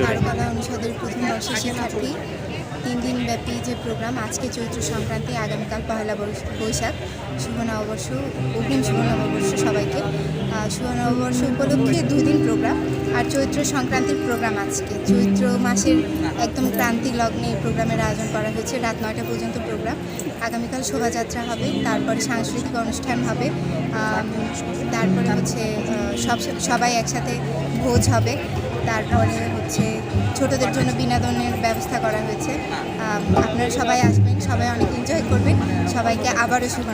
অনুষদের প্রথম বর্ষের শিক্ষার্থী। তিন দিন ব্যাপী যে প্রোগ্রাম, আজকে চৈত্র সংক্রান্তি, আগামীকাল পহেলা বৈশ- বৈশাখ। শুভ নববর্ষ, অগ্রিম শুভ নববর্ষ সবাইকে। শুভ নববর্ষ উপলক্ষে দুই দিন প্রোগ্রাম, আর চৈত্র সংক্রান্তির প্রোগ্রাম আজকে। চৈত্র মাসের একদম ক্রান্তি লগ্নে প্রোগ্রামের আয়োজন করা হয়েছে। রাত নয়টা পর্যন্ত প্রোগ্রাম। আগামীকাল শোভাযাত্রা হবে, তারপরে সাংস্কৃতিক অনুষ্ঠান হবে তারপরে হচ্ছে সব, সবাই একসাথে ভোজ হবে। তারপরে হচ্ছে ছোটদের জন্য বিনোদনের ব্যবস্থা করা হয়েছে। আপনারা সবাই আসবেন, সবাই অনেক এনজয় করবেন। সবাইকে আবারও শুভ